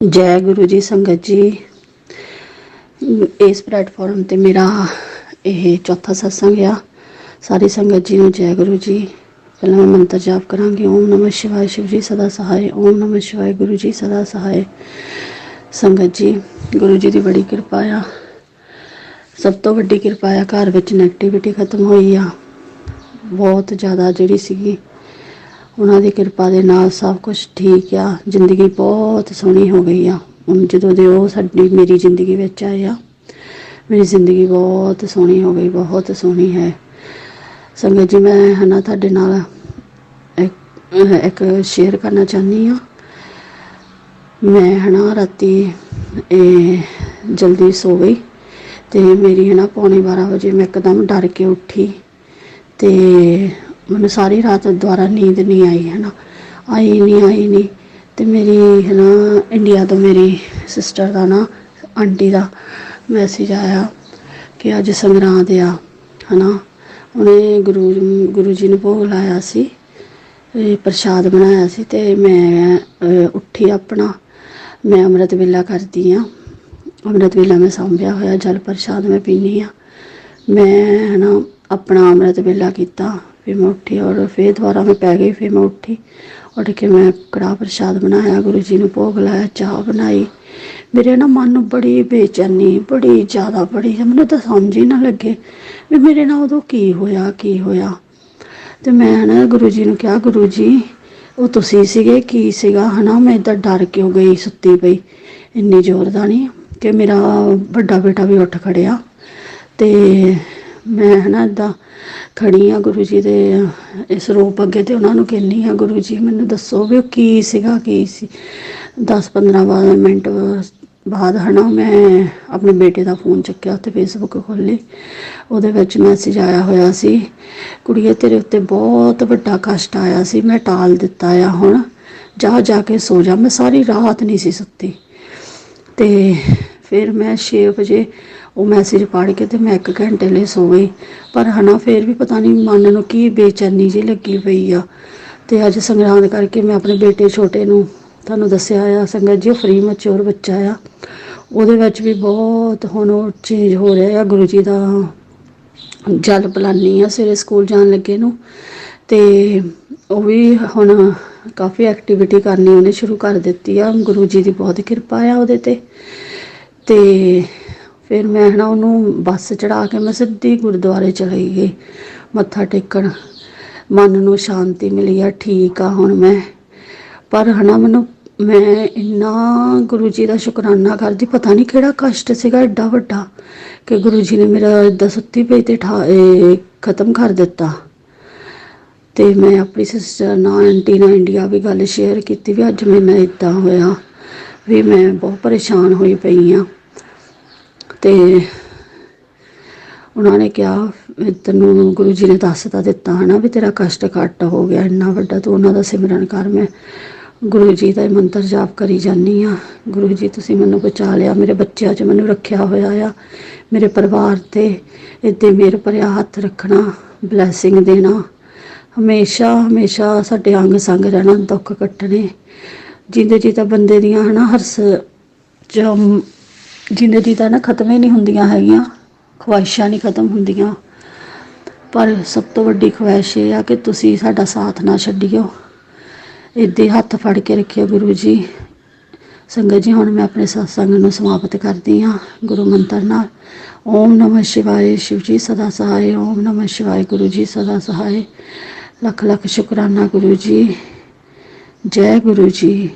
ਜੈ ਗੁਰੂ ਜੀ ਸੰਗਤ ਜੀ। ਇਸ ਪਲੇਟਫਾਰਮ ਤੇ ਮੇਰਾ ਇਹ ਚੌਥਾ ਸਤਸੰਗ ਆ। ਸਾਰੀ ਸੰਗਤ ਜੀ ਨੂੰ ਜੈ ਗੁਰੂ ਜੀ। ਪਹਿਲਾਂ ਮੈਂ ਮੰਤਰ ਜਾਪ ਕਰਾਂਗੀ। ਓਮ ਨਮঃ ਸ਼ਿਵਾਏ। ਸ਼ਿਵ ਜੀ ਸਦਾ ਸਹਾਇ ਓਮ ਨਮঃ ਸ਼ਿਵਾਏ। ਗੁਰੂ ਜੀ ਸਦਾ ਸਹਾਇ ਸੰਗਤ ਜੀ, ਗੁਰੂ ਜੀ ਦੀ ਬੜੀ ਕਿਰਪਾ ਆ। ਸਭ ਤੋਂ ਵੱਡੀ ਕਿਰਪਾ ਆ। ਘਰ ਵਿੱਚ ਨੈਗੇਟਿਵਿਟੀ ਖਤਮ ਹੋਈ ਆ। ਬਹੁਤ ਜ਼ਿਆਦਾ ਜਿਹੜੀ ਸੀਗੀ ਉਹਨਾਂ ਦੀ ਕਿਰਪਾ ਦੇ ਨਾਲ ਸਭ ਕੁਝ ਠੀਕ ਆ। ਜ਼ਿੰਦਗੀ ਬਹੁਤ ਸੋਹਣੀ ਹੋ ਗਈ ਆ। ਹੁਣ ਜਦੋਂ ਦੇ ਉਹ ਸਾਡੀ, ਮੇਰੀ ਜ਼ਿੰਦਗੀ ਵਿੱਚ ਆਏ ਆ, ਮੇਰੀ ਜ਼ਿੰਦਗੀ ਬਹੁਤ ਸੋਹਣੀ ਹੋ ਗਈ, ਬਹੁਤ ਸੋਹਣੀ ਹੈ। ਸੰਗਤ ਜੀ, ਮੈਂ ਹਨਾ ਤੁਹਾਡੇ ਨਾਲ ਇੱਕ ਸ਼ੇਅਰ ਕਰਨਾ ਚਾਹੁੰਦੀ ਆ ਮੈਂ ਹਨਾ ਰਾਤੀ ਇਹ ਜਲਦੀ ਸੋ ਗਈ ਤੇ ਮੇਰੀ ਹਨਾ ਪੌਣੇ 12 ਵਜੇ ਮੈਂ ਇੱਕਦਮ ਡਰ ਕੇ ਉੱਠੀ ਤੇ ਮੈਨੂੰ ਸਾਰੀ ਰਾਤ ਦੁਆਰਾ ਨੀਂਦ ਨਹੀਂ ਆਈ ਹੈ ਨਾ ਆਈ ਨਹੀਂ ਆਈ ਨਹੀਂ। ਤੇ ਮੇਰੀ ਹੈ ਨਾ ਇੰਡੀਆ ਤੋਂ ਮੇਰੀ ਸਿਸਟਰ ਦਾ ਨਾ, ਆਂਟੀ ਦਾ ਮੈਸੇਜ ਆਇਆ ਕਿ ਅੱਜ ਸੰਗਰਾਂਦ ਆ, ਹਨਾ। ਉਹਨੇ ਗੁਰੂ ਗੁਰੂ ਜੀ ਨੂੰ ਭੋਗ ਲਾਇਆ ਸੀ ਪ੍ਰਸ਼ਾਦ ਬਣਾਇਆ ਸੀ ਤੇ ਮੈਂ ਉੱਠੀ ਆਪਣਾ। ਮੈਂ ਅੰਮ੍ਰਿਤ ਵੇਲਾ ਕਰਦੀ ਆ। ਅੰਮ੍ਰਿਤ ਵੇਲਾ ਮੈਂ ਸੰਭਿਆ ਹੋਇਆ, ਜਲ ਪ੍ਰਸ਼ਾਦ ਮੈਂ ਪੀਨੀ ਆ। ਮੈਂ, ਹਨਾ, ਆਪਣਾ ਅੰਮ੍ਰਿਤ ਵੇਲਾ ਕੀਤਾ। ਫਿਰ ਮੈਂ ਉੱਠੀ ਔਰ ਫਿਰ ਦੁਬਾਰਾ ਮੈਂ ਪੈ ਗਈ, ਫਿਰ ਮੈਂ ਉੱਠੀ। ਉੱਠ ਕੇ ਮੈਂ ਕੜਾਹ ਪ੍ਰਸ਼ਾਦ ਬਣਾਇਆ, ਗੁਰੂ ਜੀ ਨੂੰ ਭੋਗ ਲਾਇਆ, ਚਾਹ ਬਣਾਈ। ਮੇਰੇ ਨਾ ਮਨ ਨੂੰ ਬੜੀ ਬੇਚੈਨੀ, ਬੜੀ ਜ਼ਿਆਦਾ ਬੜੀ, ਮੈਨੂੰ ਤਾਂ ਸਮਝ ਹੀ ਨਾ ਲੱਗੇ ਵੀ ਮੇਰੇ ਨਾਲ ਉਦੋਂ ਕੀ ਹੋਇਆ ਕੀ ਹੋਇਆ। ਤੇ ਮੈਂ ਨਾ ਗੁਰੂ ਜੀ ਨੂੰ ਕਿਹਾ, ਗੁਰੂ ਜੀ, ਉਹ ਤੁਸੀਂ ਸੀਗੇ, ਕੀ ਸੀਗਾ, ਹਨਾ? ਮੈਂ ਇਦਾਂ ਡਰ ਕਿਉਂ ਗਈ ਸੁੱਤੀ ਪਈ? ਇੰਨੀ ਜ਼ੋਰ ਦਾ ਨਹੀਂ ਕਿ ਮੇਰਾ ਵੱਡਾ ਬੇਟਾ ਵੀ ਉੱਠ ਖੜਿਆ। ਤੇ ਮੈਂ ਹਨਾ ਇਦਾਂ ਖੜੀ ਆ ਗੁਰੂ ਜੀ ਦੇ ਇਸ ਰੂਪ ਅੱਗੇ ਤੇ ਉਹਨਾਂ ਨੂੰ ਕਹਿੰਨੀ ਆ, ਗੁਰੂ ਜੀ ਮੈਨੂੰ ਦੱਸੋ ਵੀ ਉਹ ਕੀ ਸੀਗਾ, ਕੀ ਸੀ? 10 15 ਬਾਅਦ ਮਿੰਟ ਬਾਅਦ ਹਨਾ ਮੈਂ ਆਪਣੇ ਬੇਟੇ ਦਾ ਫੋਨ ਚੱਕਿਆ ਤੇ ਫੇਸਬੁੱਕ ਖੋਲੀ ਉਹਦੇ ਵਿੱਚ ਮੈਸੇਜ ਆਇਆ ਹੋਇਆ ਸੀ, ਕੁੜੀਏ, ਤੇਰੇ ਉੱਤੇ ਬਹੁਤ ਵੱਡਾ ਕਸ਼ਟ ਆਇਆ ਸੀ, ਮੈਂ ਟਾਲ ਦਿੱਤਾ ਆ ਹੁਣ। ਜਾ ਜਾ ਕੇ ਸੋ ਜਾ। ਮੈਂ ਸਾਰੀ ਰਾਤ ਨਹੀਂ ਸੀ ਸੁੱਤੀ। ਤੇ ਫਿਰ ਮੈਂ 6 ਵਜੇ ਉਹ ਮੈਸੇਜ ਪੜ੍ਹ ਕੇ ਤੇ ਮੈਂ ਇੱਕ ਘੰਟੇ ਲਈ ਸੋ ਗਈ। ਪਰ ਹਨਾ ਫਿਰ ਵੀ ਪਤਾ ਨਹੀਂ ਮਨ ਨੂੰ ਕੀ ਬੇਚੈਨੀ ਜੀ ਲੱਗੀ ਪਈ ਆ। ਤੇ ਅੱਜ ਸੰਗਰਾਂਦ ਕਰਕੇ ਮੈਂ ਆਪਣੇ ਬੇਟੇ ਛੋਟੇ ਨੂੰ ਤੁਹਾਨੂੰ ਦੱਸਿਆ ਆ, ਸੰਗਤ ਜੀ ਫ੍ਰੀ ਮਚੋਰ ਬੱਚਾ ਆ। ਉਹਦੇ ਵਿੱਚ ਵੀ ਬਹੁਤ ਹੁਣ ਉਹ ਚੇਂਜ ਹੋ ਰਿਹਾ ਆ, ਗੁਰੂ ਜੀ ਦਾ ਜਲ ਪਲਾਨੀ ਆ ਸਵੇਰੇ ਸਕੂਲ ਜਾਣ ਲੱਗੇ ਨੂੰ। ਤੇ ਉਹ ਵੀ ਹੁਣ ਕਾਫੀ ਐਕਟੀਵਿਟੀ ਕਰਨੀ ਉਹਨੇ ਸ਼ੁਰੂ ਕਰ ਦਿੱਤੀ ਆ। ਗੁਰੂ ਜੀ ਦੀ ਬਹੁਤ ਕਿਰਪਾ ਆ ਉਹਦੇ ਤੇ। ਤੇ ਫਿਰ ਮੈਂ ਨਾ ਉਹਨੂੰ ਬੱਸ ਚੜਾ ਕੇ ਮੈਂ ਸਿੱਧੀ ਗੁਰਦੁਆਰੇ ਚਲੀ ਗਈ, ਮੱਥਾ ਟੇਕਣ। ਮਨ ਨੂੰ ਸ਼ਾਂਤੀ ਮਿਲੀ, ਆ ਠੀਕ ਆ ਹੁਣ ਮੈਂ। ਪਰ ਹਨਾ ਮੈਨੂੰ, ਮੈਂ ਇੰਨਾ ਗੁਰੂ ਜੀ ਦਾ ਸ਼ੁਕਰਾਨਾ ਕਰਦੀ, ਪਤਾ ਨਹੀਂ ਕਿਹੜਾ ਕਸ਼ਟ ਸੀਗਾ ਐਡਾ ਵੱਡਾ ਕਿ ਗੁਰੂ ਜੀ ਨੇ ਮੇਰਾ ਏਦਾਂ ਸੁੱਤੀ ਪਈ ਤੇ ਠਾ ਖਤਮ ਕਰ ਦਿੱਤਾ। ਤੇ ਮੈਂ ਆਪਣੀ ਸਿਸਟਰ ਨਾਲ, ਆਂਟੀ ਨਾਲ ਇੰਡੀਆ ਵੀ ਗੱਲ ਸ਼ੇਅਰ ਕੀਤੀ ਵੀ ਅੱਜ ਮੇਰੇ ਨਾਲ ਇਦਾਂ ਹੋਇਆ, ਵੀ ਮੈਂ ਬਹੁਤ ਪਰੇਸ਼ਾਨ ਹੋਈ ਪਈ ਆ। ਤੇ ਉਹਨਾਂ ਨੇ ਕਿਹਾ ਤੈਨੂੰ ਗੁਰੂ ਜੀ ਨੇ ਦੱਸ ਤਾਂ ਦਿੱਤਾ ਹਨਾ ਵੀ ਤੇਰਾ ਕਸ਼ਟ ਘੱਟ ਹੋ ਗਿਆ, ਇੰਨਾ ਵੱਡਾ ਤੂੰ ਉਹਨਾਂ ਦਾ ਸਿਮਰਨ ਕਰ, ਮੈਂ ਗੁਰੂ ਜੀ ਦਾ ਮੰਤਰ ਜਾਪ ਕਰੀ ਜਾਨੀ ਆ ਗੁਰੂ ਜੀ, ਤੁਸੀਂ ਮੈਨੂੰ ਬਚਾ ਲਿਆ, ਮੇਰੇ ਬੱਚਿਆਂ 'ਚ ਮੈਨੂੰ ਰੱਖਿਆ ਹੋਇਆ ਆ, ਮੇਰੇ ਪਰਿਵਾਰ ਤੇ ਇੱਥੇ ਮੇਰੇ ਭਰਿਆ ਹੱਥ ਰੱਖਣਾ ਬਲੇਸਿੰਗ ਦੇਣਾ। ਹਮੇਸ਼ਾ ਹਮੇਸ਼ਾ ਸਾਡੇ ਅੰਗ ਸੰਗ ਰਹਿਣਾ, ਦੁੱਖ ਕੱਟਣੇ। ਜਿੰਦੇ ਜੀ ਤਾਂ ਬੰਦੇ ਦੀਆਂ ਹਨਾ, ਹਰਸ ਜਮ ਜ਼ਿੰਦਗੀ ਤਾਂ ਨਾ ਖਤਮ ਹੀ ਨਹੀਂ ਹੁੰਦੀਆਂ ਹੈਗੀਆਂ ਖਵਾਇਸ਼ਾਂ ਨਹੀਂ ਖਤਮ ਹੁੰਦੀਆਂ। ਪਰ ਸਭ ਤੋਂ ਵੱਡੀ ਖਵਾਇਸ਼ ਇਹ ਆ ਕਿ ਤੁਸੀਂ ਸਾਡਾ ਸਾਥ ਨਾ ਛੱਡਿਓ। ਇੱਦੇ ਹੱਥ ਫੜ ਕੇ ਰੱਖਿਓ ਗੁਰੂ ਜੀ। ਸੰਗਤ ਜੀ, ਹੁਣ ਮੈਂ ਆਪਣੇ ਸਤਸੰਗ ਨੂੰ ਸਮਾਪਤ ਕਰਦੀ ਹਾਂ ਗੁਰੂ ਮੰਤਰ ਨਾਲ। ਓਮ ਨਮঃ ਸ਼ਿਵਾਏ ਸ਼ਿਵ ਜੀ, ਸਦਾ ਸਹਾਏ। ਓਮ ਨਮঃ ਸ਼ਿਵਾਏ ਗੁਰੂ ਜੀ, ਸਦਾ ਸਹਾਏ। ਲੱਖ ਲੱਖ ਸ਼ੁਕਰਾਨਾ ਗੁਰੂ ਜੀ। ਜੈ ਗੁਰੂ ਜੀ।